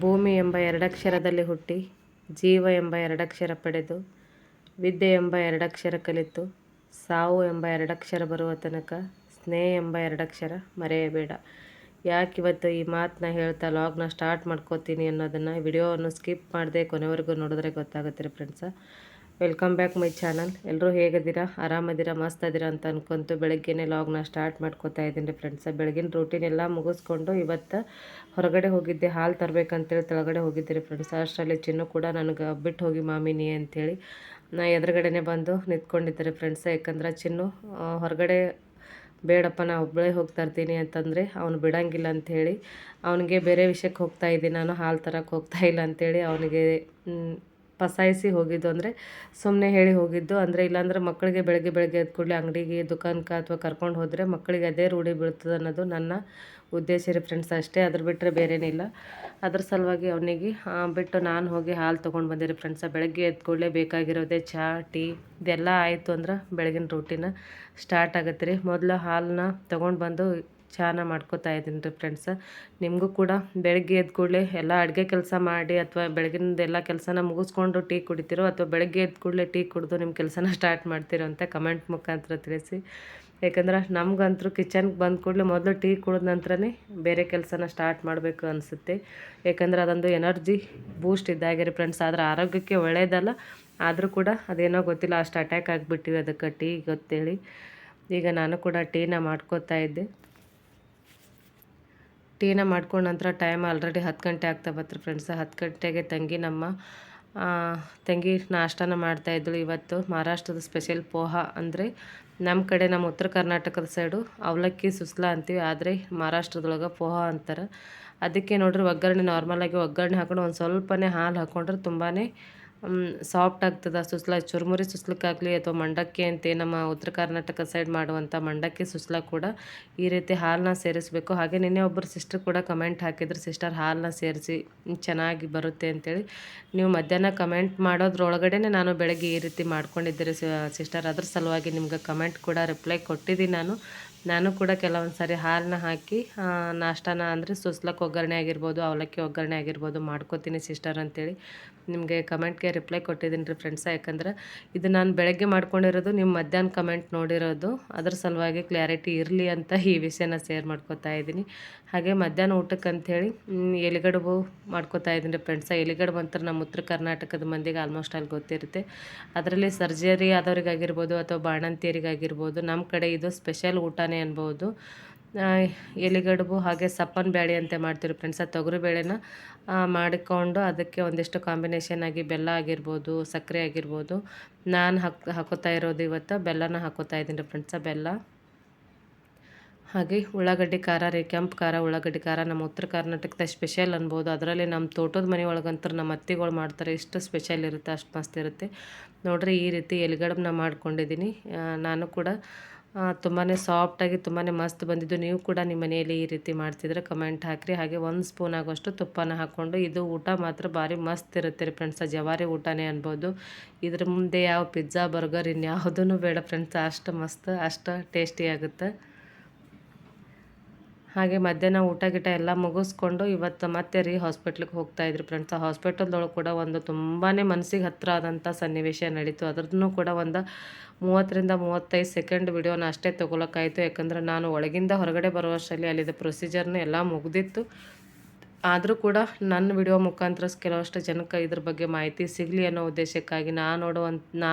ಭೂಮಿ ಎಂಬ ಎರಡಕ್ಷರದಲ್ಲಿ ಹುಟ್ಟಿ, ಜೀವ ಎಂಬ ಎರಡಕ್ಷರ ಪಡೆದು, ವಿದ್ಯೆ ಎಂಬ ಎರಡಕ್ಷರ ಕಲಿತು, ಸಾವು ಎಂಬ ಎರಡಕ್ಷರ ಬರುವ ತನಕ, ಸ್ನೇಹ ಎಂಬ ಎರಡಕ್ಷರ ಮರೆಯಬೇಡ. ಯಾಕೆ ಇವತ್ತು ಈ ಮಾತನ್ನ ಹೇಳ್ತಾ ಲಾಗ್ನ ಸ್ಟಾರ್ಟ್ ಮಾಡ್ಕೋತೀನಿ ಅನ್ನೋದನ್ನು ವಿಡಿಯೋವನ್ನು ಸ್ಕಿಪ್ ಮಾಡದೆ ಕೊನೆವರೆಗೂ ನೋಡಿದ್ರೆ ಗೊತ್ತಾಗುತ್ತೆ ರೀ friends welcome back my channel ಎಲ್ಲರೂ ಹೇಗಿದ್ದೀರಾ? ಆರಾಮದಿರಾ? ಮಸ್ತ್ ಅದಿರಾ ಅಂತ ಅಂದ್ಕೊಂತು ಬೆಳಗ್ಗೆನೇ ಲಾಗ್ನ ಸ್ಟಾರ್ಟ್ ಮಾಡ್ಕೋತಾ ಇದ್ದೀನಿ ರೀ ಫ್ರೆಂಡ್ಸ ಬೆಳಗಿನ ರೂಟೀನ್ ಎಲ್ಲ ಮುಗಿಸ್ಕೊಂಡು ಇವತ್ತು ಹೊರಗಡೆ ಹೋಗಿದ್ದೆ, ಹಾಲು ತರಬೇಕಂತೇಳಿ ತೆಳಗಡೆ ಹೋಗಿದ್ದೆ ರೀ ಫ್ರೆಂಡ್ಸ್ ಅಷ್ಟರಲ್ಲಿ ಚಿನ್ನು ಕೂಡ ನನಗೆ ಬಿಟ್ಟು ಹೋಗಿ ಮಾಮಿನಿ ಅಂಥೇಳಿ ನಾ ಎದುರುಗಡೆನೇ ಬಂದು ನಿಂತ್ಕೊಂಡಿದ್ದೆ ರೀ ಫ್ರೆಂಡ್ಸ ಯಾಕಂದ್ರೆ ಚಿನ್ನು ಹೊರಗಡೆ ಬೇಡಪ್ಪ, ನಾ ಒಬ್ಬಳೇ ಹೋಗ್ತಾ ಇರ್ತೀನಿ ಅಂತಂದರೆ ಅವನು ಬಿಡಂಗಿಲ್ಲ ಅಂಥೇಳಿ ಅವನಿಗೆ ಬೇರೆ ವಿಷಯಕ್ಕೆ ಹೋಗ್ತಾ ಇದ್ದೀನಿ. ನಾನು ಹಾಲು ತರಕ್ಕೆ ಹೋಗ್ತಾ ಇಲ್ಲ ಅಂಥೇಳಿ ಅವನಿಗೆ ಪಸಾಯಿಸಿ ಹೋಗಿದ್ದು ಅಂದರೆ ಸುಮ್ಮನೆ ಹೇಳಿ ಹೋಗಿದ್ದು. ಅಂದರೆ ಇಲ್ಲಾಂದ್ರೆ ಮಕ್ಕಳಿಗೆ ಬೆಳಗ್ಗೆ ಬೆಳಗ್ಗೆ ಎದ್ದ ಕೂಡಲೇ ಅಂಗಡಿಗೆ ದುಕಾನ್ಗೆ ಅಥವಾ ಕರ್ಕೊಂಡು ಹೋದರೆ ಮಕ್ಕಳಿಗೆ ಅದೇ ರೂಢಿ ಬೀಳ್ತದೆ ಅನ್ನೋದು ನನ್ನ ಉದ್ದೇಶ ರೀ ಫ್ರೆಂಡ್ಸ್ ಅಷ್ಟೇ. ಅದ್ರ ಬಿಟ್ಟರೆ ಬೇರೇನಿಲ್ಲ. ಅದ್ರ ಸಲುವಾಗಿ ಅವನಿಗೆ ಬಿಟ್ಟು ನಾನು ಹೋಗಿ ಹಾಲು ತೊಗೊಂಡು ಬಂದಿರಿ ಫ್ರೆಂಡ್ಸ ಬೆಳಗ್ಗೆ ಎದ್ದು ಕೂಡಲೇ ಬೇಕಾಗಿರೋದೆ ಚಹಾ ಟೀ, ಇದೆಲ್ಲ ಆಯಿತು ಅಂದ್ರೆ ಬೆಳಗಿನ ರೂಟೀನ ಸ್ಟಾರ್ಟ್ ಆಗುತ್ತೆ ರೀ. ಮೊದಲು ಹಾಲನ್ನ ತೊಗೊಂಡು ಬಂದು ಚಾನ ಮಾಡ್ಕೋತಾ ಇದ್ದೀನಿ ರೀ ಫ್ರೆಂಡ್ಸ್ ನಿಮಗೂ ಕೂಡ ಬೆಳಗ್ಗೆ ಎದ್ದ ಕೂಡಲೇ ಎಲ್ಲ ಅಡುಗೆ ಕೆಲಸ ಮಾಡಿ ಅಥವಾ ಬೆಳಗಿನದ ಎಲ್ಲ ಕೆಲಸನ ಮುಗಿಸ್ಕೊಂಡು ಟೀ ಕುಡಿತೀರೋ ಅಥವಾ ಬೆಳಗ್ಗೆ ಎದ್ದ ಕೂಡಲೇ ಟೀ ಕುಡಿದು ನಿಮ್ಮ ಕೆಲಸನ ಸ್ಟಾರ್ಟ್ ಮಾಡ್ತೀರೋ ಅಂತ ಕಮೆಂಟ್ ಮುಖಾಂತರ ತಿಳಿಸಿ. ಯಾಕಂದ್ರೆ ನಮಗಂತರೂ ಕಿಚನ್ಗೆ ಬಂದ ಕೂಡಲೇ ಮೊದಲು ಟೀ ಕುಡಿದ ನಂತರನೇ ಬೇರೆ ಕೆಲಸನ ಸ್ಟಾರ್ಟ್ ಮಾಡಬೇಕು ಅನಿಸುತ್ತೆ. ಯಾಕಂದ್ರೆ ಅದೊಂದು ಎನರ್ಜಿ ಬೂಸ್ಟ್ ಇದ್ದಾಗೆ ರೀ ಫ್ರೆಂಡ್ಸ್ ಆದರೆ ಆರೋಗ್ಯಕ್ಕೆ ಒಳ್ಳೆಯದಲ್ಲ ಆದರೂ ಕೂಡ ಅದೇನೋ ಗೊತ್ತಿಲ್ಲ, ಅಷ್ಟು ಅಟ್ಯಾಕ್ ಆಗಿಬಿಟ್ಟಿವಿ ಅದಕ್ಕೆ ಟೀ ಗೊತ್ತೇಳಿ. ಈಗ ನಾನು ಕೂಡ ಟೀನ ಮಾಡ್ಕೋತಾ ಇದ್ದೆ. ಟೀನ ಮಾಡ್ಕೊಂಡ ನಂತರ ಟೈಮ್ ಆಲ್ರೆಡಿ ಹತ್ತು ಗಂಟೆ ಆಗ್ತಾ ಬತ್ತು ಫ್ರೆಂಡ್ಸ್ ಹತ್ತು ಗಂಟೆಗೆ ತಂಗಿ ನಮ್ಮ ತಂಗಿ ನಾಷ್ಟನ ಮಾಡ್ತಾಯಿದ್ಳು ಇವತ್ತು. ಮಹಾರಾಷ್ಟ್ರದ ಸ್ಪೆಷಲ್ ಪೋಹ ಅಂದರೆ ನಮ್ಮ ಕಡೆ ನಮ್ಮ ಉತ್ತರ ಕರ್ನಾಟಕದ ಸೈಡು ಅವಲಕ್ಕಿ, ಸುಸ್ಲಾ ಅಂತೀವಿ. ಆದರೆ ಮಹಾರಾಷ್ಟ್ರದೊಳಗೆ ಪೋಹ ಅಂತಾರೆ. ಅದಕ್ಕೆ ನೋಡ್ರಿ ಒಗ್ಗರಣೆ ನಾರ್ಮಲಾಗಿ ಒಗ್ಗರಣೆ ಹಾಕೊಂಡು ಒಂದು ಸ್ವಲ್ಪನೇ ಹಾಲು ಹಾಕ್ಕೊಂಡ್ರೆ ತುಂಬಾ ಸಾಫ್ಟ್ ಆಗ್ತದೆ, ಸುಸ್ಲ, ಚುರುಮುರಿ ಸುಸ್ಲಕ್ಕಾಗಲಿ ಅಥವಾ ಮಂಡಕ್ಕಿ ಅಂತ ನಮ್ಮ ಉತ್ತರ ಕರ್ನಾಟಕ ಸೈಡ್ ಮಾಡುವಂಥ ಮಂಡಕ್ಕಿ ಸುಸ್ಲ ಕೂಡ ಈ ರೀತಿ ಹಾಲನ್ನ ಸೇರಿಸಬೇಕು. ಹಾಗೆ ನಿನ್ನೆ ಒಬ್ಬರು ಸಿಸ್ಟರ್ ಕೂಡ ಕಮೆಂಟ್ ಹಾಕಿದ್ರು ಸಿಸ್ಟರ್ ಹಾಲನ್ನ ಸೇರಿಸಿ ಚೆನ್ನಾಗಿ ಬರುತ್ತೆ ಅಂತೇಳಿ. ನೀವು ಮಧ್ಯಾಹ್ನ ಕಮೆಂಟ್ ಮಾಡೋದ್ರೊಳಗಡೆ ನಾನು ಬೆಳಗ್ಗೆ ಈ ರೀತಿ ಮಾಡ್ಕೊಂಡಿದ್ದೀರಿ ಸಿಸ್ಟರ್ ಅದ್ರ ಸಲುವಾಗಿ ನಿಮ್ಗೆ ಕಮೆಂಟ್ ಕೂಡ ರಿಪ್ಲೈ ಕೊಟ್ಟಿದ್ದೀನಿ ನಾನು. ನಾನು ಕೂಡ ಕೆಲವೊಂದು ಸಾರಿ ಹಾಲನ್ನ ಹಾಕಿ ನಾಷ್ಟಾನ ಅಂದರೆ ಸುಸ್ಲಕ್ಕೆ ಒಗ್ಗರಣೆ ಆಗಿರ್ಬೋದು, ಅವಲಕ್ಕಿ ಒಗ್ಗರಣೆ ಆಗಿರ್ಬೋದು ಮಾಡ್ಕೋತೀನಿ ಸಿಸ್ಟರ್ ಅಂತೇಳಿ ನಿಮಗೆ ಕಮೆಂಟ್ಗೆ ರಿಪ್ಲೈ ಕೊಟ್ಟಿದ್ದೀನಿ ರೀ ಫ್ರೆಂಡ್ಸ. ಯಾಕಂದ್ರೆ ಇದು ನಾನು ಬೆಳಗ್ಗೆ ಮಾಡ್ಕೊಂಡಿರೋದು ನಿಮ್ಮ ಮಧ್ಯಾಹ್ನ ಕಮೆಂಟ್ ನೋಡಿರೋದು, ಅದ್ರ ಸಲುವಾಗಿ ಕ್ಲಾರಿಟಿ ಇರಲಿ ಅಂತ ಈ ವಿಷಯನ ಶೇರ್ ಮಾಡ್ಕೋತಾ ಇದ್ದೀನಿ. ಹಾಗೆ ಮಧ್ಯಾಹ್ನ ಊಟಕ್ಕೆ ಅಂಥೇಳಿ ಎಲಿಗಡುಬು ಮಾಡ್ಕೋತಾ ಇದ್ದೀನಿ ರೀ ಫ್ರೆಂಡ್ಸ. ಎಲಿಗಡುಬು ಅಂತ ನಮ್ಮ ಉತ್ತರ ಕರ್ನಾಟಕದ ಮಂದಿಗೆ ಆಲ್ಮೋಸ್ಟ್ ಅಲ್ಲಿ ಗೊತ್ತಿರುತ್ತೆ. ಅದರಲ್ಲಿ ಸರ್ಜರಿ ಆದವ್ರಿಗಾಗಿರ್ಬೋದು ಅಥವಾ ಬಾಣಂತಿಯರಿಗಾಗಿರ್ಬೋದು ನಮ್ಮ ಕಡೆ ಇದು ಸ್ಪೆಷಲ್ ಊಟನೇ ಅನ್ಬೋದು. ಎಲೆಗಡುಬು ಹಾಗೆ ಸಪ್ಪನ್ ಬೇಳೆ ಅಂತ ಮಾಡ್ತೀವಿ ಫ್ರೆಂಡ್ಸ್ ತೊಗರಿ ಬೇಳೆನ ಆ, ಮಾಡಿಕೊಂಡು ಅದಕ್ಕೆ ಒಂದಿಷ್ಟು ಕಾಂಬಿನೇಷನ್ ಆಗಿ ಬೆಲ್ಲ ಆಗಿರ್ಬೋದು ಸಕ್ಕರೆ ಆಗಿರ್ಬೋದು. ನಾನು ಹಾಕ್ ಹಾಕೋತಾ ಇರೋದು ಇವತ್ತು. ಬೆಲ್ಲನ ಹಾಕೋತಾ ಇದ್ದೀನಿ ಫ್ರೆಂಡ್ಸ ಬೆಲ್ಲ. ಹಾಗೆ ಉಳ್ಳಾಗಡ್ಡಿ ಖಾರ ರೀ ಕೆಂಪು ಖಾರ ಉಳ್ಳಾಗಡ್ಡಿ ಖಾರ. ನಮ್ಮ ಉತ್ತರ ಕರ್ನಾಟಕದ ಸ್ಪೆಷಲ್ ಅನ್ಬೋದು. ಅದರಲ್ಲಿ ನಮ್ಮ ತೋಟದ ಮನೆ ಒಳಗಂತೂ ನಮ್ಮ ಅತ್ತಿಗಳು ಮಾಡ್ತಾರೆ. ಎಷ್ಟು ಸ್ಪೆಷಲ್ ಇರುತ್ತೆ ಅಷ್ಟು ಮಸ್ತ್ ಇರುತ್ತೆ. ನೋಡಿರಿ ಈ ರೀತಿ ಎಲೆಗಡಬನ್ನ ಮಾಡ್ಕೊಂಡಿದ್ದೀನಿ. ನಾನು ಕೂಡ ತುಂಬಾ ಸಾಫ್ಟಾಗಿ ತುಂಬಾ ಮಸ್ತ್ ಬಂದಿದ್ದು. ನೀವು ಕೂಡ ನಿಮ್ಮ ಮನೆಯಲ್ಲಿ ಈ ರೀತಿ ಮಾಡ್ತಿದ್ರೆ ಕಮೆಂಟ್ ಹಾಕಿರಿ. ಹಾಗೆ ಒಂದು ಸ್ಪೂನ್ ಆಗೋಷ್ಟು ತುಪ್ಪನ ಹಾಕ್ಕೊಂಡು ಇದು ಊಟ ಮಾತ್ರ ಭಾರಿ ಮಸ್ತ್ ಇರುತ್ತೆ ರೀ ಫ್ರೆಂಡ್ಸ್ ಜವಾರಿ ಊಟನೇ ಅನ್ಬೋದು. ಇದ್ರ ಮುಂದೆ ಯಾವ ಪಿಜ್ಜಾ ಬರ್ಗರ್ ಇನ್ಯಾವುದೂ ಬೇಡ ಫ್ರೆಂಡ್ಸ್ ಅಷ್ಟು ಮಸ್ತ್, ಅಷ್ಟು ಟೇಸ್ಟಿ ಆಗುತ್ತೆ. ಹಾಗೆ ಮಧ್ಯಾಹ್ನ ಊಟ ಗಿಟ ಎಲ್ಲ ಮುಗಿಸ್ಕೊಂಡು ಇವತ್ತು ಮತ್ತೆ ರೀ ಹಾಸ್ಪಿಟ್ಲಿಗೆ ಹೋಗ್ತಾ ಇದ್ರು ಫ್ರೆಂಡ್ಸ್ ಆ ಹಾಸ್ಪಿಟಲ್ದೊಳಗೆ ಕೂಡ ಒಂದು ತುಂಬಾ ಮನಸ್ಸಿಗೆ ಹತ್ತಿರ ಆದಂಥ ಸನ್ನಿವೇಶ ನಡೀತು. ಅದ್ರದ್ದು ಕೂಡ ಒಂದು ಮೂವತ್ತರಿಂದ ಮೂವತ್ತೈದು ಸೆಕೆಂಡ್ ವಿಡಿಯೋನ ಅಷ್ಟೇ ತೊಗೊಳಕ್ಕಾಯಿತು ಯಾಕಂದರೆ ನಾನು ಒಳಗಿಂದ ಹೊರಗಡೆ ಬರುವಷ್ಟರಲ್ಲಿ ಅಲ್ಲಿದ್ದ ಪ್ರೊಸೀಜರ್ನ ಎಲ್ಲ ಮುಗ್ದಿತ್ತು. ಆದರೂ ಕೂಡ ನನ್ನ ವಿಡಿಯೋ ಮುಖಾಂತರ ಕೆಲವಷ್ಟು ಜನಕ್ಕೆ ಇದ್ರ ಬಗ್ಗೆ ಮಾಹಿತಿ ಸಿಗಲಿ ಅನ್ನೋ ಉದ್ದೇಶಕ್ಕಾಗಿ ನಾ ನೋಡುವಂಥ ನಾ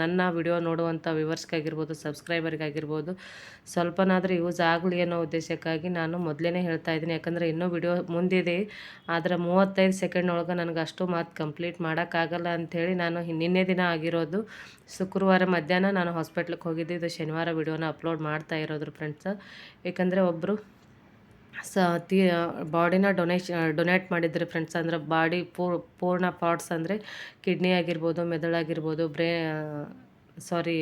ನನ್ನ ವಿಡಿಯೋ ನೋಡುವಂಥ ವಿವರ್ಸ್ಗಾಗಿರ್ಬೋದು ಸಬ್ಸ್ಕ್ರೈಬರ್ಗಾಗಿರ್ಬೋದು, ಸ್ವಲ್ಪನಾದರೂ ಯೂಸ್ ಆಗಲಿ ಅನ್ನೋ ಉದ್ದೇಶಕ್ಕಾಗಿ ನಾನು ಮೊದಲೇ ಹೇಳ್ತಾ ಇದ್ದೀನಿ. ಯಾಕಂದರೆ ಇನ್ನೂ ವಿಡಿಯೋ ಮುಂದಿದೆ. ಆದರೆ ಮೂವತ್ತೈದು ಸೆಕೆಂಡ್ ಒಳಗೆ ನನಗೆ ಅಷ್ಟು ಮಾತು ಕಂಪ್ಲೀಟ್ ಮಾಡೋಕ್ಕಾಗಲ್ಲ ಅಂಥೇಳಿ ನಾನು ನಿನ್ನೆ ದಿನ ಆಗಿರೋದು. ಶುಕ್ರವಾರ ಮಧ್ಯಾಹ್ನ ನಾನು ಹಾಸ್ಪಿಟ್ಲಿಗೆ ಹೋಗಿದ್ದೆ. ಇದು ಶನಿವಾರ ವಿಡಿಯೋನ ಅಪ್ಲೋಡ್ ಮಾಡ್ತಾ ಇರೋದು ಫ್ರೆಂಡ್ಸ್. ಯಾಕಂದರೆ ಒಬ್ಬರು ಸ, ತಿ, ಬಾಡಿನ ಡೊನೇಶ್ ಡೊನೇಟ್ ಮಾಡಿದ್ರೆ ಫ್ರೆಂಡ್ಸ್ ಅಂದ್ರೆ ಬಾಡಿ ಪೂರ್ ಪೂರ್ಣ ಪಾರ್ಟ್ಸ್ ಅಂದರೆ ಕಿಡ್ನಿ ಆಗಿರ್ಬೋದು ಮೆದುಳಾಗಿರ್ಬೋದು ಬ್ರೇ, ಸಾರಿ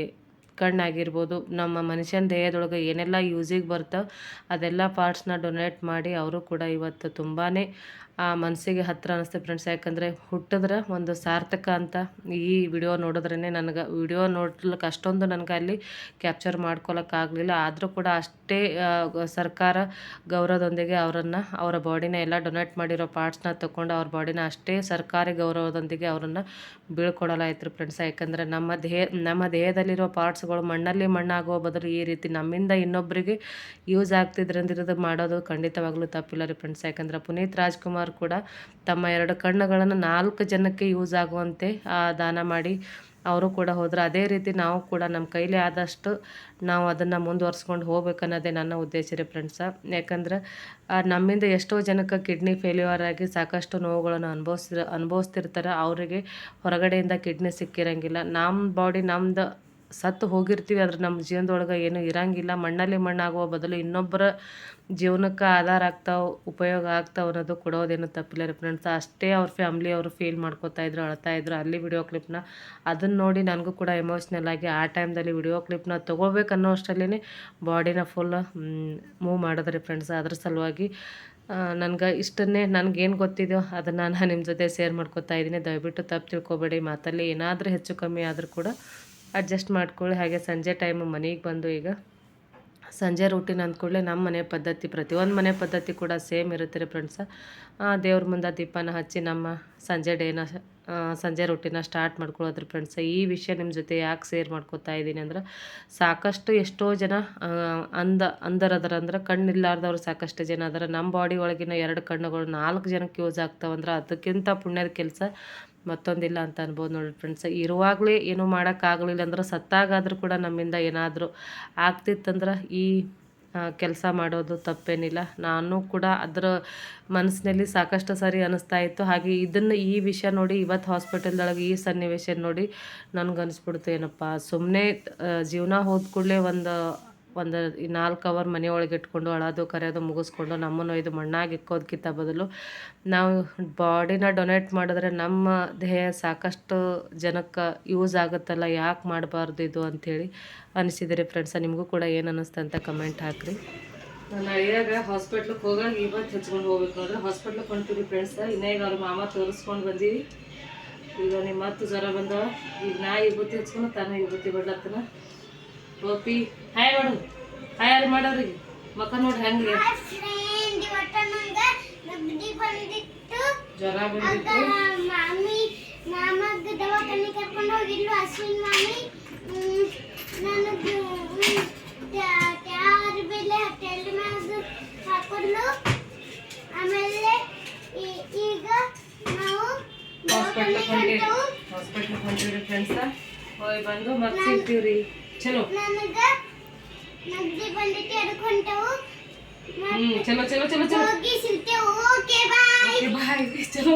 ಕಣ್ಣಾಗಿರ್ಬೋದು ನಮ್ಮ ಮನುಷ್ಯನ ದೇಹದೊಳಗೆ ಏನೆಲ್ಲ ಯೂಸಿಗೆ ಬರ್ತಾವೆ ಅದೆಲ್ಲ ಪಾರ್ಟ್ಸ್ನ ಡೊನೇಟ್ ಮಾಡಿ ಅವರು ಕೂಡ ಇವತ್ತು ತುಂಬಾ ಆ ಮನಸ್ಸಿಗೆ ಹತ್ತಿರ ಅನ್ನಿಸ್ತದೆ ಫ್ರೆಂಡ್ಸ್ ಯಾಕಂದರೆ ಹುಟ್ಟಿದ್ರೆ ಒಂದು ಸಾರ್ಥಕ ಅಂತ ಈ ವಿಡಿಯೋ ನೋಡಿದ್ರೇ ನನಗೆ. ವಿಡಿಯೋ ನೋಡ್ಲಿಕ್ಕೆ ಅಷ್ಟೊಂದು ನನಗೆ ಅಲ್ಲಿ ಕ್ಯಾಪ್ಚರ್ ಮಾಡ್ಕೊಳಕ್ಕಾಗಲಿಲ್ಲ ಆದರೂ ಕೂಡ ಅಷ್ಟೇ ಸರ್ಕಾರ ಗೌರವದೊಂದಿಗೆ ಅವರನ್ನು, ಅವರ ಬಾಡಿನ ಎಲ್ಲ ಡೊನೇಟ್ ಮಾಡಿರೋ ಪಾರ್ಟ್ಸ್ನ ತಗೊಂಡು ಅವ್ರ ಬಾಡಿನ ಅಷ್ಟೇ ಸರ್ಕಾರಿ ಗೌರವದೊಂದಿಗೆ ಅವರನ್ನು ಬೀಳ್ಕೊಡಲಾಯಿತು ಫ್ರೆಂಡ್ಸ್ ಯಾಕಂದರೆ ನಮ್ಮ ದೇಹ, ನಮ್ಮ ದೇಹದಲ್ಲಿರೋ ಪಾರ್ಟ್ಸ್ಗಳು ಮಣ್ಣಲ್ಲಿ ಮಣ್ಣಾಗುವ ಬದಲು ಈ ರೀತಿ ನಮ್ಮಿಂದ ಇನ್ನೊಬ್ಬರಿಗೆ ಯೂಸ್ ಆಗ್ತಿದ್ರಂದಿರೋದು ಮಾಡೋದು ಖಂಡಿತವಾಗ್ಲೂ ತಪ್ಪಿಲ್ಲ ರೀ ಫ್ರೆಂಡ್ಸ್ ಯಾಕಂದ್ರೆ ಪುನೀತ್ ರಾಜ್ಕುಮಾರ್ ಕೂಡ ತಮ್ಮ ಎರಡು ಕಣ್ಣುಗಳನ್ನು ನಾಲ್ಕು ಜನಕ್ಕೆ ಯೂಸ್ ಆಗುವಂತೆ ದಾನ ಮಾಡಿ ಅವರು ಕೂಡ ಹೋದ್ರು ಅದೇ ರೀತಿ ನಾವು ಕೂಡ ನಮ್ಮ ಕೈಲಿ ಆದಷ್ಟು ನಾವು ಅದನ್ನು ಮುಂದುವರ್ಸ್ಕೊಂಡು ಹೋಗ್ಬೇಕನ್ನೋದೇ ನನ್ನ ಉದ್ದೇಶ ರೀ ಫ್ರೆಂಡ್ಸ ಯಾಕಂದ್ರೆ ನಮ್ಮಿಂದ ಎಷ್ಟೋ ಜನಕ್ಕೆ ಕಿಡ್ನಿ ಫೇಲ್ಯೂರ್ ಆಗಿ ಸಾಕಷ್ಟು ನೋವುಗಳನ್ನು ಅನುಭವಿಸಿ ಅನುಭವಿಸ್ತಿರ್ತಾರೆ. ಅವರಿಗೆ ಹೊರಗಡೆಯಿಂದ ಕಿಡ್ನಿ ಸಿಕ್ಕಿರಂಗಿಲ್ಲ. ನಮ್ಮ ಬಾಡಿ ನಮ್ದು ಸತ್ತು ಹೋಗಿರ್ತೀವಿ, ಆದ್ರೆ ನಮ್ಮ ಜೀವನದೊಳಗೆ ಏನೂ ಇರಂಗಿಲ್ಲ. ಮಣ್ಣಲ್ಲಿ ಮಣ್ಣಾಗುವ ಬದಲು ಇನ್ನೊಬ್ಬರ ಜೀವನಕ್ಕೆ ಆಧಾರ ಆಗ್ತಾವೆ, ಉಪಯೋಗ ಆಗ್ತಾವೆ ಅನ್ನೋದು ಕೊಡೋದೇನು ತಪ್ಪಿಲ್ಲ ರೀ ಫ್ರೆಂಡ್ಸ್ ಅಷ್ಟೇ ಅವ್ರ ಫ್ಯಾಮ್ಲಿ ಅವರು ಫೀಲ್ ಮಾಡ್ಕೋತಾ ಇದ್ರು, ಅಳ್ತಾ ಇದ್ರು. ಅಲ್ಲಿ ವಿಡಿಯೋ ಕ್ಲಿಪ್ನ ಅದನ್ನು ನೋಡಿ ನನಗೂ ಕೂಡ ಎಮೋಷ್ನಲ್ ಆಗಿ ಆ ಟೈಮ್ದಲ್ಲಿ ವಿಡಿಯೋ ಕ್ಲಿಪ್ನ ತೊಗೋಬೇಕು ಅನ್ನೋ ಅಷ್ಟರಲ್ಲೇ ಬಾಡಿನ ಫುಲ್ ಮೂವ್ ಮಾಡಿದ್ರಿ ಫ್ರೆಂಡ್ಸ್ ಅದ್ರ ಸಲುವಾಗಿ ನನಗೆ ಇಷ್ಟನ್ನೇ ನನಗೇನು ಗೊತ್ತಿದೆಯೋ ಅದನ್ನು ನಾನು ನಿಮ್ಮ ಜೊತೆ ಶೇರ್ ಮಾಡ್ಕೋತಾ ಇದ್ದೀನಿ. ದಯವಿಟ್ಟು ತಪ್ಪು ತಿಳ್ಕೊಬೇಡಿ. ಮಾತಲ್ಲಿ ಏನಾದರೂ ಹೆಚ್ಚು ಕಮ್ಮಿ ಆದರೂ ಕೂಡ ಅಡ್ಜಸ್ಟ್ ಮಾಡ್ಕೊಳ್ಳಿ. ಹಾಗೆ ಸಂಜೆ ಟೈಮು ಮನೆಗೆ ಬಂದು ಈಗ ಸಂಜೆ ರೂಟೀನ್ ಅಂದ್ಕೂಡಲೇ ನಮ್ಮ ಮನೆ ಪದ್ಧತಿ ಪ್ರತಿಯೊಂದು ಮನೆ ಪದ್ಧತಿ ಕೂಡ ಸೇಮ್ ಇರುತ್ತೆ ರೀ ಫ್ರೆಂಡ್ಸ ದೇವ್ರ ಮುಂದೆ ದೀಪನ ಹಚ್ಚಿ ನಮ್ಮ ಸಂಜೆ ಡೇನ ಸಂಜೆ ರೊಟ್ಟಿನ ಸ್ಟಾರ್ಟ್ ಮಾಡ್ಕೊಳ್ಳೋದ್ರಿ ಫ್ರೆಂಡ್ಸ್ ಈ ವಿಷಯ ನಿಮ್ಮ ಜೊತೆ ಯಾಕೆ ಶೇರ್ ಮಾಡ್ಕೊತಾ ಇದ್ದೀನಿ ಅಂದ್ರೆ ಸಾಕಷ್ಟು ಎಷ್ಟೋ ಜನ ಅಂದ ಅಂದರದ್ರ ಅಂದ್ರೆ ಕಣ್ಣಿಲ್ಲಾರ್ದವ್ರು ಸಾಕಷ್ಟು ಜನ ಅದರ ನಮ್ಮ ಬಾಡಿ ಒಳಗಿನ ಎರಡು ಕಣ್ಣುಗಳು ನಾಲ್ಕು ಜನಕ್ಕೆ ಯೂಸ್ ಆಗ್ತಾವಂದ್ರೆ ಅದಕ್ಕಿಂತ ಪುಣ್ಯದ ಕೆಲಸ ಮತ್ತೊಂದಿಲ್ಲ ಅಂತ ಅನ್ಬೋದು ನೋಡಿ ಫ್ರೆಂಡ್ಸ್ ಇರುವಾಗಲೇ ಏನೂ ಮಾಡೋಕ್ಕಾಗಲಿಲ್ಲ ಅಂದ್ರೆ ಸತ್ತಾಗಾದರೂ ಕೂಡ ನಮ್ಮಿಂದ ಏನಾದರೂ ಆಗ್ತಿತ್ತಂದ್ರೆ ಈ ಕೆಲಸ ಮಾಡೋದು ತಪ್ಪೇನಿಲ್ಲ. ನಾನು ಕೂಡ ಅದರ ಮನಸ್ಸಿನಲ್ಲಿ ಸಾಕಷ್ಟು ಸಾರಿ ಅನಿಸ್ತಾ ಇತ್ತು. ಹಾಗೆ ಇದನ್ನು ಈ ವಿಷಯ ನೋಡಿ ಇವತ್ತು ಹಾಸ್ಪಿಟಲ್ದೊಳಗೆ ಈ ಸನ್ನಿವೇಶ ನೋಡಿ ನನಗೆ ಅನಿಸ್ಬಿಡ್ತು ಏನಪ್ಪ ಸುಮ್ಮನೆ ಜೀವನ ಹೋದ ಕೂಡಲೇ ಒಂದು ಒಂದು ನಾಲ್ಕು ಅವರ್ ಮನೆಯೊಳಗೆ ಇಟ್ಕೊಂಡು ಅಳೋದು, ಕರೆಯೋದು ಮುಗಿಸ್ಕೊಂಡು ನಮ್ಮನ್ನು ಇದು ಮಣ್ಣಾಗಿ ಇಕ್ಕೋದಕ್ಕಿಂತ ಬದಲು ನಾವು ಬಾಡಿನ ಡೊನೇಟ್ ಮಾಡಿದ್ರೆ ನಮ್ಮ ದೇಹ ಸಾಕಷ್ಟು ಜನಕ್ಕೆ ಯೂಸ್ ಆಗುತ್ತಲ್ಲ, ಯಾಕೆ ಮಾಡಬಾರ್ದು ಇದು ಅಂಥೇಳಿ ಅನಿಸಿದಿರಿ ಫ್ರೆಂಡ್ಸ ನಿಮಗೂ ಕೂಡ ಏನು ಅನ್ನಿಸ್ತು ಅಂತ ಕಮೆಂಟ್ ಹಾಕ್ರಿ. ನಾನು ಅಳಿಯಾಗ ಹಾಸ್ಪಿಟ್ಲಿಗೆ ಹೋಗಾಗ ಇವತ್ತು ಹಚ್ಕೊಂಡು ಹೋಗ್ಬೇಕು ಅಂದ್ರೆ ಹಾಸ್ಪಿಟ್ಲಿಗೆ ಕೊಂತೀವಿ ಫ್ರೆಂಡ್ಸ ಇನ್ನೇ ಈಗ ಅವ್ರ ಮಾಮ ತೋರಿಸ್ಕೊಂಡು ಬಂದೀವಿ. ಈಗ ನಿಮ್ಮ ಮತ್ತು ಜ್ವರ ಬಂದವ. ಈಗ ನಾ ವಿಭೂತಿ ಹಚ್ಕೊಂಡು ತಾನೇ ವಿಭೂತಿ ಬಿಡ್ಲತ್ತನ. ಗೋಪಿ. ಹಾಯ್ ಮಾಡು. ಹಾಯ್ ಮಾಡೋರಿ ಮಾಡೋರಿಗೆ? ಮಕ್ಕ ನೋಡಿ ಹೆಂಗೆ? ಜ್ವರ ಬಂದಿತ್ತು. ಮಾಮಿ ಮಾಮಗ್ ದವಾಖಾನೆ ಕರ್ಕೊಂಡು ಹೋಗಿದ್ಲು ಅಶ್ವಿನ್ ಮಾಮಿ. ನನಗೆ ಯಾರ ಬೆಲೆ ತಲೆ ಮ್ಯಾಗ ಹಾಕೊಂಡು ಆಮೇಲೆ ಈಗ ನಾವು ಹಾಸ್ಪಿಟ್ಲಿಗೆ ಹೊಂಟಿವಿ. ಹೊಂಟೆವು. ಹಾಸ್ಪಿಟ್ಲಿಗೆ ಹೊಂಟಿವ್ರಿ ಫ್ರೆಂಡ್ಸ ಹೋಗಿ ಬಂದು ಮತ್ತೆ ಸಿಗ್ತೀವ್ರಿ. ಚಲೋ ನನಗ ನಗಡಿ ಬಂದಿತ್ತು ಅದಕ್ಕೆ ಹೊಂಟವು ಹ್ಮ್ ಚಲೋ ಚಲೋ ಚಲೋ ಚಲೋ ಹೋಗಿ ಸಿಗ್ತೇವೆ ಓಕೆ ಬಾಯ್ ಬಾಯ್ ಚಲೋ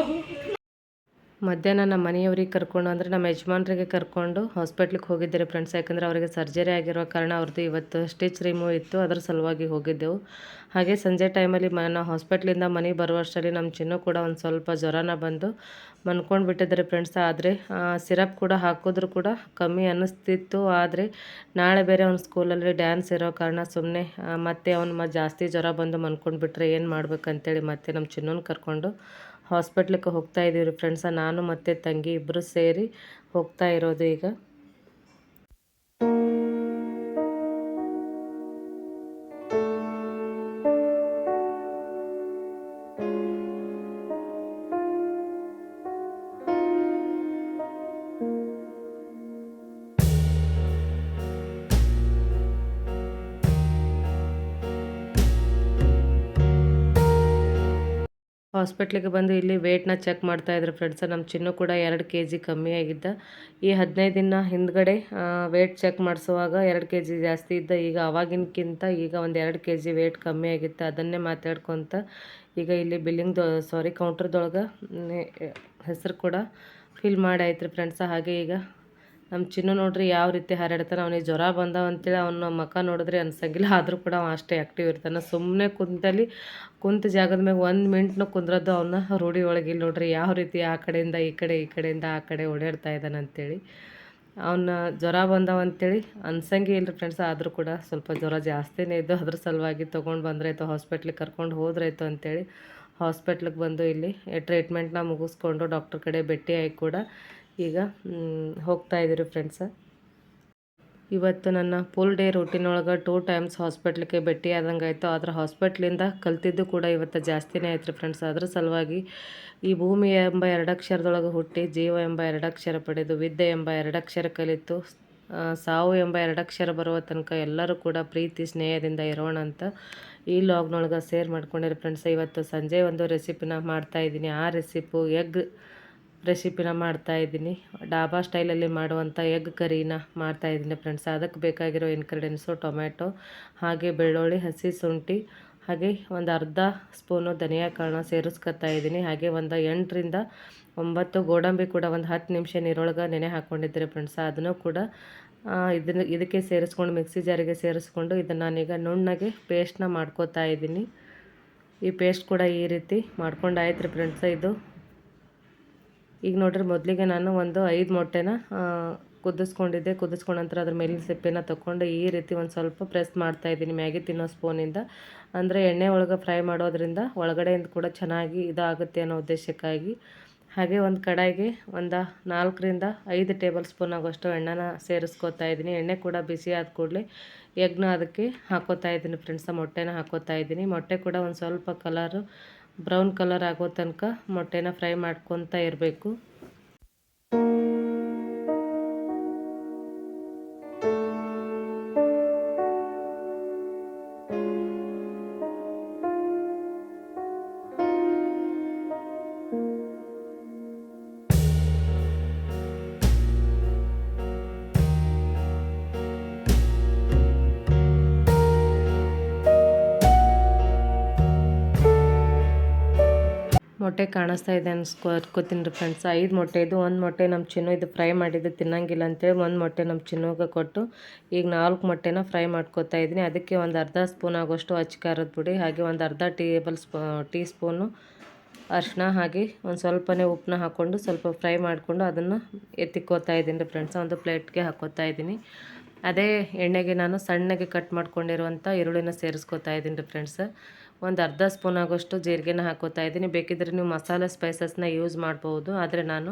ಮಧ್ಯಾಹ್ನ ನಮ್ಮ ಮನೆಯವ್ರಿಗೆ ಕರ್ಕೊಂಡು, ಅಂದರೆ ನಮ್ಮ ಯಜಮಾನ್ರಿಗೆ ಕರ್ಕೊಂಡು ಹಾಸ್ಪಿಟ್ಲಿಗೆ ಹೋಗಿದ್ದೆ ಫ್ರೆಂಡ್ಸ್ ಯಾಕಂದರೆ ಅವರಿಗೆ ಸರ್ಜರಿ ಆಗಿರೋ ಕಾರಣ ಅವ್ರದ್ದು ಇವತ್ತು ಸ್ಟಿಚ್ ರಿಮೂವ್ ಇತ್ತು, ಅದರ ಸಲುವಾಗಿ ಹೋಗಿದ್ದೆವು. ಹಾಗೆ ಸಂಜೆ ಟೈಮಲ್ಲಿ ಮ, ನಾವು ಹಾಸ್ಪಿಟ್ಲಿಂದ ಮನೆಗೆ ಬರುವಷ್ಟರಲ್ಲಿ ನಮ್ಮ ಚಿನ್ನು ಕೂಡ ಒಂದು ಸ್ವಲ್ಪ ಜ್ವರನ ಬಂದು ಮನ್ಕೊಂಡು ಬಿಟ್ಟಿದ್ದಾರೆ ಫ್ರೆಂಡ್ಸ್ ಆದರೆ ಸಿರಪ್ ಕೂಡ ಹಾಕಿದ್ರು ಕೂಡ ಕಮ್ಮಿ ಅನ್ನಿಸ್ತಿತ್ತು. ಆದರೆ, ನಾಳೆ ಬೇರೆ ಅವ್ನ ಸ್ಕೂಲಲ್ಲಿ ಡ್ಯಾನ್ಸ್ ಇರೋ ಕಾರಣ ಸುಮ್ಮನೆ ಮತ್ತೆ ಅವ್ನು ಮ, ಜಾಸ್ತಿ ಜ್ವರ ಬಂದು ಮನ್ಕೊಂಡು ಬಿಟ್ಟರೆ ಏನು ಮಾಡ್ಬೇಕಂತೇಳಿ ಮತ್ತೆ ನಮ್ಮ ಚಿನ್ನೂನ ಕರ್ಕೊಂಡು ಹಾಸ್ಪಿಟ್ಲಿಗೆ ಹೋಗ್ತಾ ಇದ್ದೀವಿ ರೀ ಫ್ರೆಂಡ್ಸ ನಾನು ಮತ್ತು ತಂಗಿ ಇಬ್ಬರು ಸೇರಿ ಹೋಗ್ತಾ ಇರೋದು ಈಗ. ಹಾಸ್ಪಿಟ್ಲಿಗೆ ಬಂದು ಇಲ್ಲಿ ವೇಟ್ನ ಚೆಕ್ ಮಾಡ್ತಾ ಇದ್ರು ಫ್ರೆಂಡ್ಸ್ ನಮ್ಮ ಚಿನ್ನು ಕೂಡ ಎರಡು ಕೆ ಜಿ ಕಮ್ಮಿ ಆಗಿದ್ದ. ಈ ಹದಿನೈದು ದಿನ ಹಿಂದ್ಗಡೆ ವೇಟ್ ಚೆಕ್ ಮಾಡಿಸುವಾಗ ಎರಡು ಕೆ ಜಿ ಜಾಸ್ತಿ ಇದ್ದ. ಈಗ ಅವಾಗಿನಕ್ಕಿಂತ ಈಗ ಒಂದು ಎರಡು ಕೆ ಜಿ ವೇಟ್ ಕಮ್ಮಿ ಆಗಿತ್ತು. ಅದನ್ನೇ ಮಾತಾಡ್ಕೊತ ಈಗ ಇಲ್ಲಿ ಬಿಲ್ಲಿಂಗ್ ಸಾರಿ ಕೌಂಟ್ರದೊಳಗೆ ಹೆಸರು ಕೂಡ ಫಿಲ್ ಮಾಡಾಯ್ತು ಫ್ರೆಂಡ್ಸ ಹಾಗೆ ಈಗ ನಮ್ಮ ಚಿನ್ನು ನೋಡ್ರಿ ಯಾವ ರೀತಿ ಹಾರಾಡ್ತಾನೆ, ಅವನಿಗೆ ಜ್ವರ ಬಂದವ ಅಂತೇಳಿ ಅವನ ಮಖ ನೋಡಿದ್ರೆ ಅನ್ಸಂಗಿಲ್ಲ. ಆದರೂ ಕೂಡ ಅವ ಅಷ್ಟೇ ಆ್ಯಕ್ಟಿವ್ ಇರ್ತಾನೆ. ಸುಮ್ಮನೆ ಕುಂತಲ್ಲಿ, ಕುಂತ ಜಾಗದ ಮ್ಯಾಗ ಒಂದು ಮಿನಿಟ್ನು ಕುಂದ್ರದ್ದು ಅವನ್ನ ರೂಢಿ ಒಳಗೆ ಇಲ್ಲಿ ನೋಡ್ರಿ. ಯಾವ ರೀತಿ ಆ ಕಡೆಯಿಂದ, ಈ ಕಡೆ, ಈ ಕಡೆಯಿಂದ, ಆ ಕಡೆ ಓಡಾಡ್ತಾ ಇದ್ದಾನೆ ಅಂತೇಳಿ. ಅವನ ಜ್ವರ ಬಂದವ ಅಂತೇಳಿ ಅನ್ಸಂಗೆ ಇಲ್ಲ ಫ್ರೆಂಡ್ಸ್ ಆದರೂ ಕೂಡ ಸ್ವಲ್ಪ ಜ್ವರ ಜಾಸ್ತಿನೇ ಇದ್ದು ಅದ್ರ ಸಲುವಾಗಿ ತೊಗೊಂಡು ಬಂದ್ರಾಯ್ತು. ಹಾಸ್ಪಿಟ್ಲಿಗೆ ಕರ್ಕೊಂಡು ಹೋದ್ರಾಯ್ತು ಅಂತೇಳಿ. ಹಾಸ್ಪಿಟ್ಲಿಗೆ ಬಂದು ಇಲ್ಲಿ ಟ್ರೀಟ್ಮೆಂಟ್ನ ಮುಗಿಸ್ಕೊಂಡು ಡಾಕ್ಟರ್ ಕಡೆ ಭೇಟಿಯಾಗಿ ಕೂಡ ಈಗ ಹೋಗ್ತಾ ಇದ್ದೀರಿ ಫ್ರೆಂಡ್ಸ ಇವತ್ತು ನನ್ನ ಫುಲ್ ಡೇ ರೂಟೀನ್ ಒಳಗೆ ಟೂ ಟೈಮ್ಸ್ ಹಾಸ್ಪಿಟ್ಲಿಗೆ ಭೇಟಿ ಆದಂಗೆ ಆಯಿತು ಆದರೆ ಹಾಸ್ಪಿಟ್ಲಿಂದ ಕಲ್ತಿದ್ದು ಕೂಡ ಇವತ್ತು ಜಾಸ್ತಿನೇ ಆಯ್ತು ರೀ ಫ್ರೆಂಡ್ಸ್ ಅದ್ರ ಸಲುವಾಗಿ ಈ ಭೂಮಿ ಎಂಬ ಎರಡಕ್ಷರದೊಳಗೆ ಹುಟ್ಟಿ, ಜೀವ ಎಂಬ ಎರಡಕ್ಷರ ಪಡೆದು, ವಿದ್ಯೆ ಎಂಬ ಎರಡಕ್ಷರ ಕಲಿತು ಸಾವು ಎಂಬ ಎರಡಕ್ಷರ ಬರುವ ತನಕ ಎಲ್ಲರೂ ಕೂಡ ಪ್ರೀತಿ, ಸ್ನೇಹದಿಂದ ಇರೋಣ ಅಂತ ಈ ಲಾಗ್ನೊಳಗೆ ಸೇರ್ ಮಾಡ್ಕೊಂಡಿರಿ ಫ್ರೆಂಡ್ಸ್ ಇವತ್ತು ಸಂಜೆ ಒಂದು ರೆಸಿಪಿನ ಮಾಡ್ತಾಯಿದ್ದೀನಿ ಆ ರೆಸಿಪು ಎಗ್ ರೆಸಿಪಿನ ಮಾಡ್ತಾ ಇದ್ದೀನಿ. ಡಾಬಾ ಸ್ಟೈಲಲ್ಲಿ ಮಾಡುವಂಥ ಎಗ್ ಕರಿನ ಮಾಡ್ತಾ ಇದ್ದೀನಿ ಫ್ರೆಂಡ್ಸ್. ಅದಕ್ಕೆ ಬೇಕಾಗಿರೋ ಇನ್ಗ್ರೀಡಿಯೆಂಟ್ಸು ಟೊಮ್ಯಾಟೊ, ಹಾಗೆ ಬೆಳ್ಳುಳ್ಳಿ, ಹಸಿ ಶುಂಠಿ, ಹಾಗೆ ಒಂದು ಅರ್ಧ ಸ್ಪೂನು ಧನಿಯಾ ಕಾಳನ್ನ ಸೇರಿಸ್ಕೊತಾ ಇದ್ದೀನಿ. ಹಾಗೆ ಒಂದು ಎಂಟರಿಂದ ಒಂಬತ್ತು ಗೋಡಂಬಿ ಕೂಡ ಒಂದು ಹತ್ತು ನಿಮಿಷ ನೀರೊಳಗೆ ನೆನೆ ಹಾಕ್ಕೊಂಡಿದ್ದೀರಿ ಫ್ರೆಂಡ್ಸ್. ಅದನ್ನು ಕೂಡ ಇದನ್ನು ಇದಕ್ಕೆ ಸೇರಿಸ್ಕೊಂಡು ಮಿಕ್ಸಿ ಜಾರಿಗೆ ಸೇರಿಸ್ಕೊಂಡು ಇದನ್ನು ನಾನೀಗ ನುಣ್ಣಗೆ ಪೇಸ್ಟ್ನ ಮಾಡ್ಕೋತಾ ಇದ್ದೀನಿ. ಈ ಪೇಸ್ಟ್ ಕೂಡ ಈ ರೀತಿ ಮಾಡ್ಕೊಂಡು ಆಯ್ತು ರೀ ಫ್ರೆಂಡ್ಸ್. ಇದು ಈಗ ನೋಡ್ರಿ ಮೊದಲಿಗೆ ನಾನು ಒಂದು ಐದು ಮೊಟ್ಟೆನ ಕುದಿಸ್ಕೊಂಡಿದ್ದೆ. ಕುದಿಸ್ಕೊಂಡ ನಂತರ ಅದ್ರ ಮೇಲಿನ ಸಿಪ್ಪೆನ ತಗೊಂಡು ಈ ರೀತಿ ಒಂದು ಸ್ವಲ್ಪ ಪ್ರೆಸ್ ಮಾಡ್ತಾ ಇದ್ದೀನಿ ಮ್ಯಾಗಿ ತಿನ್ನೋ ಸ್ಪೂನಿಂದ ಅಂದರೆ ಎಣ್ಣೆ ಒಳಗೆ ಫ್ರೈ ಮಾಡೋದ್ರಿಂದ ಒಳಗಡೆಯಿಂದ ಕೂಡ ಚೆನ್ನಾಗಿ ಇದಾಗುತ್ತೆ ಅನ್ನೋ ಉದ್ದೇಶಕ್ಕಾಗಿ. ಹಾಗೆ ಒಂದು ಕಡಾಯಿಗೆ ಒಂದು ನಾಲ್ಕರಿಂದ ಐದು ಟೇಬಲ್ ಸ್ಪೂನ್ ಆಗೋಷ್ಟು ಎಣ್ಣೆನ ಸೇರಿಸ್ಕೊತಾ ಇದ್ದೀನಿ. ಎಣ್ಣೆ ಕೂಡ ಬಿಸಿ ಆದ ಕೂಡಲೇ ಎಗ್ನ ಅದಕ್ಕೆ ಹಾಕೋತಾ ಇದ್ದೀನಿ ಫ್ರೆಂಡ್ಸ್. ಮೊಟ್ಟೆನ ಹಾಕೋತಾ ಇದ್ದೀನಿ. ಮೊಟ್ಟೆ ಕೂಡ ಒಂದು ಸ್ವಲ್ಪ ಕಲರು ಬ್ರೌನ್ ಕಲರ್ ಆಗೋ ತನಕ ಮೊಟ್ಟೆನ ಫ್ರೈ ಮಾಡ್ಕೊತಾ ಇರಬೇಕು. ಮೊಟ್ಟೆ ಕಾಣಿಸ್ತಾ ಇದೆ ಅನ್ಸ್ಕೊ ಫ್ರೆಂಡ್ಸ್ ಐದು ಮೊಟ್ಟೆ ಇದು, ಒಂದು ಮೊಟ್ಟೆ ನಮ್ಮ ಚಿನ್ನು ಇದು ಫ್ರೈ ಮಾಡಿದ್ದು ತಿನ್ನಂಗಿಲ್ಲ ಅಂತೇಳಿ ಒಂದು ಮೊಟ್ಟೆ ನಮ್ಮ ಚಿನ್ನುಗೆ ಕೊಟ್ಟು ಈಗ ನಾಲ್ಕು ಮೊಟ್ಟೆನ ಫ್ರೈ ಮಾಡ್ಕೊತಾ ಇದ್ದೀನಿ. ಅದಕ್ಕೆ ಒಂದು ಅರ್ಧ ಸ್ಪೂನ್ ಆಗೋಷ್ಟು ಅಚ್ಚ ಖಾರದ ಪುಡಿ, ಹಾಗೆ ಒಂದು ಅರ್ಧ ಟೇಬಲ್ ಸ್ಪೂ, ಟೀ ಸ್ಪೂನು ಅರಿಶಿನ ಹಾಗೆ ಒಂದು ಸ್ವಲ್ಪನೇ ಉಪ್ಪನ್ನ ಹಾಕ್ಕೊಂಡು ಸ್ವಲ್ಪ ಫ್ರೈ ಮಾಡಿಕೊಂಡು ಅದನ್ನು ಎತ್ತಿಕ್ಕೋತಾ ಇದ್ದೀನಿ ರೀ ಫ್ರೆಂಡ್ಸ್ ಒಂದು ಪ್ಲೇಟ್ಗೆ ಹಾಕೋತಾ ಇದ್ದೀನಿ. ಅದೇ ಎಣ್ಣೆಗೆ ನಾನು ಸಣ್ಣಗೆ ಕಟ್ ಮಾಡ್ಕೊಂಡಿರುವಂಥ ಈರುಳ್ಳಿನ ಸೇರಿಸ್ಕೋತಾ ಇದ್ದೀನಿ ರೀ ಫ್ರೆಂಡ್ಸ್ ಒಂದು ಅರ್ಧ ಸ್ಪೂನ್ ಆಗೋಷ್ಟು ಜೀರಿಗೆನ ಹಾಕೋತಾ ಇದ್ದೀನಿ. ಬೇಕಿದ್ರೆ ನೀವು ಮಸಾಲೆ ಸ್ಪೈಸಸ್ನ ಯೂಸ್ ಮಾಡ್ಬೋದು. ಆದರೆ ನಾನು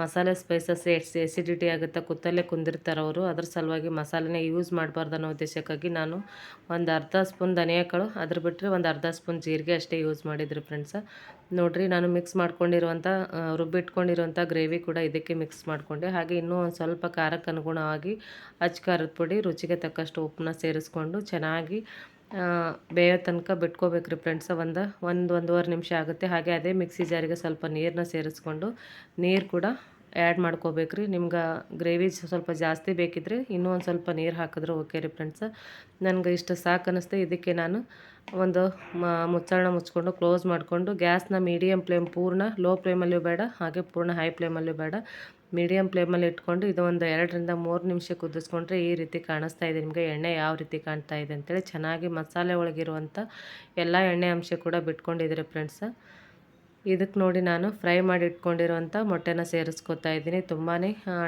ಮಸಾಲೆ ಸ್ಪೈಸಸ್ ಎಸಿಡಿಟಿ ಆಗುತ್ತೆ ಕುತ್ತಲ್ಲೇ ಕುಂದಿರ್ತಾರವರು ಅದ್ರ ಸಲುವಾಗಿ ಮಸಾಲೆನ ಯೂಸ್ ಮಾಡಬಾರ್ದು ಅನ್ನೋ ಉದ್ದೇಶಕ್ಕಾಗಿ ನಾನು ಒಂದು ಅರ್ಧ ಸ್ಪೂನ್ ಧನಿಯಾಕಾಳು, ಅದ್ರ ಬಿಟ್ಟರೆ ಒಂದು ಅರ್ಧ ಸ್ಪೂನ್ ಜೀರಿಗೆ ಅಷ್ಟೇ ಯೂಸ್ ಮಾಡಿದ್ರು ಫ್ರೆಂಡ್ಸ ನೋಡಿರಿ, ನಾನು ಮಿಕ್ಸ್ ಮಾಡ್ಕೊಂಡಿರುವಂಥ ರುಬ್ಬಿಟ್ಕೊಂಡಿರುವಂಥ ಗ್ರೇವಿ ಕೂಡ ಇದಕ್ಕೆ ಮಿಕ್ಸ್ ಮಾಡಿಕೊಂಡೆ. ಹಾಗೆ ಇನ್ನೂ ಒಂದು ಸ್ವಲ್ಪ ಖಾರಕ್ಕೆ ಅನುಗುಣವಾಗಿ ಅಚ್ಚ ಖಾರದ ಪುಡಿ ರುಚಿಗೆ ತಕ್ಕಷ್ಟು ಉಪ್ಪನ್ನ ಸೇರಿಸ್ಕೊಂಡು ಚೆನ್ನಾಗಿ ಬೇಯೋ ತನಕ ಬಿಟ್ಕೋಬೇಕ್ರಿ ಫ್ರೆಂಡ್ಸ್ ಒಂದು ಒಂದು, ಒಂದೂವರೆ ನಿಮಿಷ ಆಗುತ್ತೆ. ಹಾಗೆ ಅದೇ ಮಿಕ್ಸಿ ಜಾರಿಗೆ ಸ್ವಲ್ಪ ನೀರನ್ನ ಸೇರಿಸ್ಕೊಂಡು ನೀರು ಕೂಡ ಆ್ಯಡ್ ಮಾಡ್ಕೋಬೇಕ್ರಿ ನಿಮ್ಗೆ ಗ್ರೇವಿ ಸ್ವಲ್ಪ ಜಾಸ್ತಿ ಬೇಕಿದ್ರೆ ಇನ್ನೂ ಒಂದು ಸ್ವಲ್ಪ ನೀರು ಹಾಕಿದ್ರೆ ಓಕೆ ರೀ ಫ್ರೆಂಡ್ಸ್ ನನಗೆ ಇಷ್ಟು ಸಾಕು ಅನ್ನಿಸ್ತು ಇದಕ್ಕೆ ನಾನು ಒಂದು ಮ, ಮುಚ್ಚಳನ ಮುಚ್ಕೊಂಡು ಕ್ಲೋಸ್ ಮಾಡಿಕೊಂಡು ಗ್ಯಾಸ್ನ ಮೀಡಿಯಮ್ ಫ್ಲೇಮ್ ಪೂರ್ಣ ಲೋ ಫ್ಲೇಮಲ್ಲೂ ಬೇಡ, ಹಾಗೆ ಪೂರ್ಣ ಹೈ ಫ್ಲೇಮಲ್ಲೂ ಬೇಡ. ಮೀಡಿಯಮ್ ಫ್ಲೇಮಲ್ಲಿ ಇಟ್ಕೊಂಡು ಇದು ಒಂದು ಎರಡರಿಂದ ಮೂರು ನಿಮಿಷ ಕುದಿಸ್ಕೊಂಡ್ರೆ ಈ ರೀತಿ ಕಾಣಿಸ್ತಾ ಇದೆ. ನಿಮಗೆ ಎಣ್ಣೆ ಯಾವ ರೀತಿ ಕಾಣ್ತಾ ಇದೆ ಅಂತೇಳಿ ಚೆನ್ನಾಗಿ ಮಸಾಲೆ ಒಳಗಿರುವಂಥ ಎಲ್ಲ ಎಣ್ಣೆ ಅಂಶ ಕೂಡ ಬಿಟ್ಕೊಂಡಿದ್ದೀರಿ ಫ್ರೆಂಡ್ಸ್. ಇದಕ್ಕೆ ನೋಡಿ ನಾನು ಫ್ರೈ ಮಾಡಿ ಇಟ್ಕೊಂಡಿರುವಂಥ ಮೊಟ್ಟೆನ ಸೇರಿಸ್ಕೊತಾ ಇದ್ದೀನಿ. ತುಂಬಾ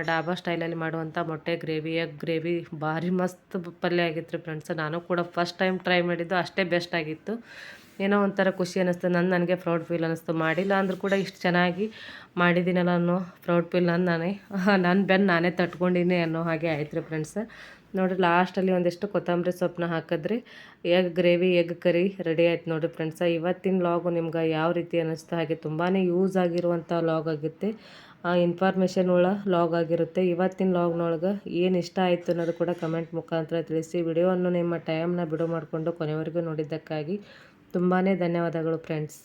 ಡಾಬಾ ಸ್ಟೈಲಲ್ಲಿ ಮಾಡುವಂಥ ಮೊಟ್ಟೆ ಗ್ರೇವಿ ಎಗ್ ಗ್ರೇವಿ ಭಾರಿ ಮಸ್ತ್ ಪಲ್ಯ ಆಗಿತ್ತು ರೀ ಫ್ರೆಂಡ್ಸ್. ನಾನು ಕೂಡ ಫಸ್ಟ್ ಟೈಮ್ ಟ್ರೈ ಮಾಡಿದ್ದು ಅಷ್ಟೇ ಬೆಸ್ಟ್ ಆಗಿತ್ತು. ಏನೋ ಒಂಥರ ಖುಷಿ ಅನ್ನಿಸ್ತು. ನನ್ನ ನನಗೆ ಪ್ರೌಡ್ ಫೀಲ್ ಅನ್ನಿಸ್ತು. ಮಾಡಿಲ್ಲ ಅಂದರೂ ಕೂಡ ಇಷ್ಟು ಚೆನ್ನಾಗಿ ಮಾಡಿದ್ದೀನಲ್ಲ ಅನ್ನೋ ಪ್ರೌಡ್ ಫೀಲ್ ನನ್ನ ನಾನೇ. ನನ್ನ ಬೆನ್ ನಾನೇ ತಟ್ಕೊಂಡಿನಿ ಅನ್ನೋ ಹಾಗೆ ಆಯ್ತು ರೀ ಫ್ರೆಂಡ್ಸ್ ನೋಡಿರಿ ಲಾಸ್ಟಲ್ಲಿ ಒಂದಿಷ್ಟು ಕೊತ್ತಂಬರಿ ಸೊಪ್ಪನ್ನ ಹಾಕಿದ್ರಿ. Egg gravy, egg curry ready ಆಯ್ತು ನೋಡಿರಿ ಫ್ರೆಂಡ್ಸ ಇವತ್ತಿನ ಲಾಗು ನಿಮ್ಗೆ ಯಾವ ರೀತಿ ಅನ್ನಿಸ್ತು ಹಾಗೆ ತುಂಬಾ ಯೂಸ್ ಆಗಿರುವಂಥ ಲಾಗ್ ಆಗುತ್ತೆ. ಇನ್ಫಾರ್ಮೇಷನ್ ಉಳ್ಳ ಲಾಗ್ ಆಗಿರುತ್ತೆ. ಇವತ್ತಿನ ಲಾಗ್ನೊಳಗೆ ಏನು ಇಷ್ಟ ಆಯಿತು ಅನ್ನೋದು ಕೂಡ ಕಮೆಂಟ್ ಮುಖಾಂತರ ತಿಳಿಸಿ. ವಿಡಿಯೋವನ್ನು ನಿಮ್ಮ ಟೈಮ್ನ ಬಿಡು ಮಾಡಿಕೊಂಡು ಕೊನೆವರೆಗೂ ನೋಡಿದ್ದಕ್ಕಾಗಿ ತುಂಬಾ ಧನ್ಯವಾದಗಳು ಫ್ರೆಂಡ್ಸ್